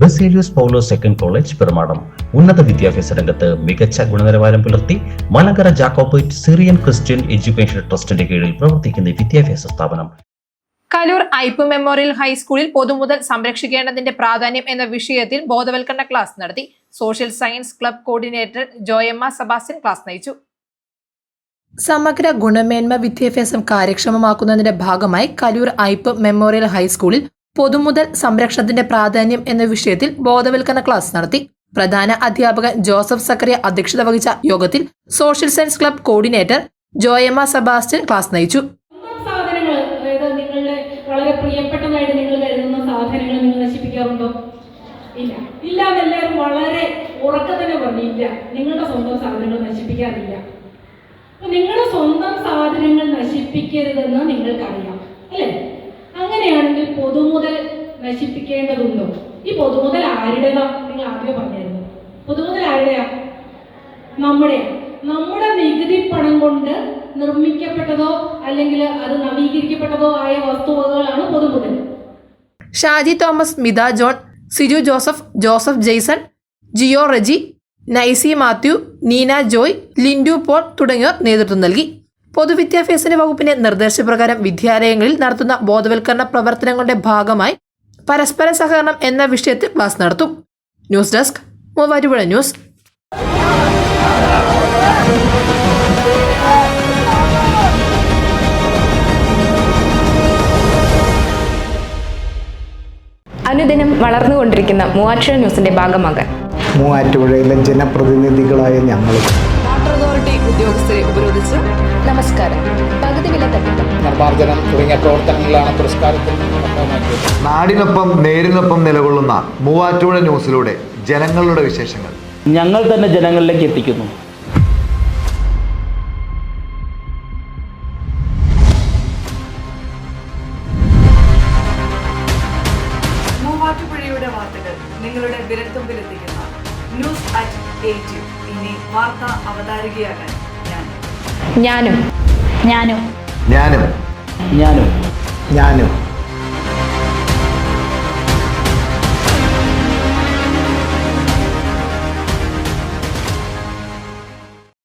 Baselios Paulose second college Perumadam. ഉന്നത വിദ്യാഭ്യാസ രംഗത്ത് മികച്ച ഗുണനിലവാരം പുലർത്തി Malankara Jacobite Syrian Christian education ട്രസ്റ്റിന്റെ കീഴിൽ പ്രവർത്തിക്കുന്ന ഈ വിദ്യാഭ്യാസ സ്ഥാപനം. കലൂർ ഐപ്പ് മെമ്മോറിയൽ ഹൈസ്കൂളിൽ പൊതുമുതൽ സംരക്ഷിക്കേണ്ടതിന്റെ പ്രാധാന്യം എന്ന വിഷയത്തിൽ ബോധവൽക്കരണ ക്ലാസ് നടത്തി. Social science club coordinator Joyamma Sebastian class നയിച്ചു. സമഗ്ര ഗുണമേന്മ വിദ്യാഭ്യാസം കാര്യക്ഷമമാക്കുന്നതിന്റെ ഭാഗമായി കലൂർ ഐപ്പ് മെമ്മോറിയൽ ഹൈസ്കൂളിൽ പൊതുമുതൽ സംരക്ഷണത്തിന്റെ പ്രാധാന്യം എന്ന വിഷയത്തിൽ ബോധവൽക്കരണ ക്ലാസ് നടത്തി. പ്രധാന അധ്യാപകൻ ജോസഫ് സക്കറിയ അധ്യക്ഷത വഹിച്ച യോഗത്തിൽ social science club coordinator Joyamma Sebastian class നയിച്ചു. സാധനങ്ങൾ അതായത് നിങ്ങളുടെ വളരെ പ്രിയപ്പെട്ടതായിട്ട് നിങ്ങൾ കരുതുന്ന സാധനങ്ങൾ നിങ്ങൾ നശിപ്പിക്കാറുണ്ടോ? ഇല്ല. ഇല്ല എന്നെല്ലാവരും വളരെ ഉറക്കെ തന്നെ പറഞ്ഞു നിങ്ങളുടെ സ്വന്തം സാധനങ്ങൾ നശിപ്പിക്കാറില്ല. നിങ്ങളുടെ സ്വന്തം സാധനങ്ങൾ നശിപ്പിക്കരുതെന്ന് നിങ്ങൾക്കറിയാം അല്ലേ? അങ്ങനെയാണെങ്കിൽ പൊതുമുതൽ നശിപ്പിക്കേണ്ടതുണ്ടോ? ഈ പൊതുമുതൽ ആരുടേതാ? നിങ്ങൾ ആദ്യം പറഞ്ഞായിരുന്നു പൊതുമുതൽ ആരുടെയാ? നമ്മുടെ നമ്മുടെ നികുതി പണം കൊണ്ട് നിർമ്മിക്കപ്പെട്ടതോ അല്ലെങ്കിൽ അത് നവീകരിക്കപ്പെട്ടതോ ആയ വസ്തുവകകളാണ് പൊതുമുതൽ. ഷാജി തോമസ് മിത ജോൺ സിജു ജോസഫ് ജോസഫ് ജെയ്സൺ ജിയോ റെജി നൈസി മാത്യു നീന ജോയ് ലിൻഡു പോൾ തുടങ്ങിയവർ നേതൃത്വം നൽകി. പൊതുവിദ്യാഭ്യാസ വകുപ്പിന്റെ നിർദ്ദേശപ്രകാരം വിദ്യാലയങ്ങളിൽ നടത്തുന്ന ബോധവൽക്കരണ പ്രവർത്തനങ്ങളുടെ ഭാഗമായി പരസ്പര സഹകരണം എന്ന വിഷയത്തിൽ ക്ലാസ് നടത്തും. News desk Muvattupuzha news. അനുദിനം വളർന്നുകൊണ്ടിരിക്കുന്ന മൂവാറ്റുപുഴ ന്യൂസിന്റെ ഭാഗമാകാൻ. മൂവാറ്റുപുഴയിലെ ജനപ്രതിനിധികളായ ഞങ്ങൾ വാട്ടർ അതോറിറ്റി ഉദ്യോഗസ്ഥരെ നമസ്കാരം പകുതി വില തട്ടിപ്പ് നിർമ്മാർജനം തുടങ്ങിയ പ്രവർത്തനങ്ങളിലാണ് പുരസ്കാരത്തിൽ നാടിനൊപ്പം നേരിനൊപ്പം നിലകൊള്ളുന്ന മൂവാറ്റുപുഴ ന്യൂസിലൂടെ ജനങ്ങളുടെ വിശേഷങ്ങൾ. ഞങ്ങൾ തന്നെ ജനങ്ങളിലേക്ക് എത്തിക്കുന്നു. മൂവാറ്റുപുഴയുടെ വാർത്തകൾ നിങ്ങളുടെ വിരൽത്തുമ്പിലെത്തിക്കുന്ന ന്യൂസ് അറ്റ് എയ്റ്റ് ഇനി വാർത്ത അവതാരികയാകാൻ. ഞാനും. ഞാനും. ഞാനും. ഞാനും. ഞാനും.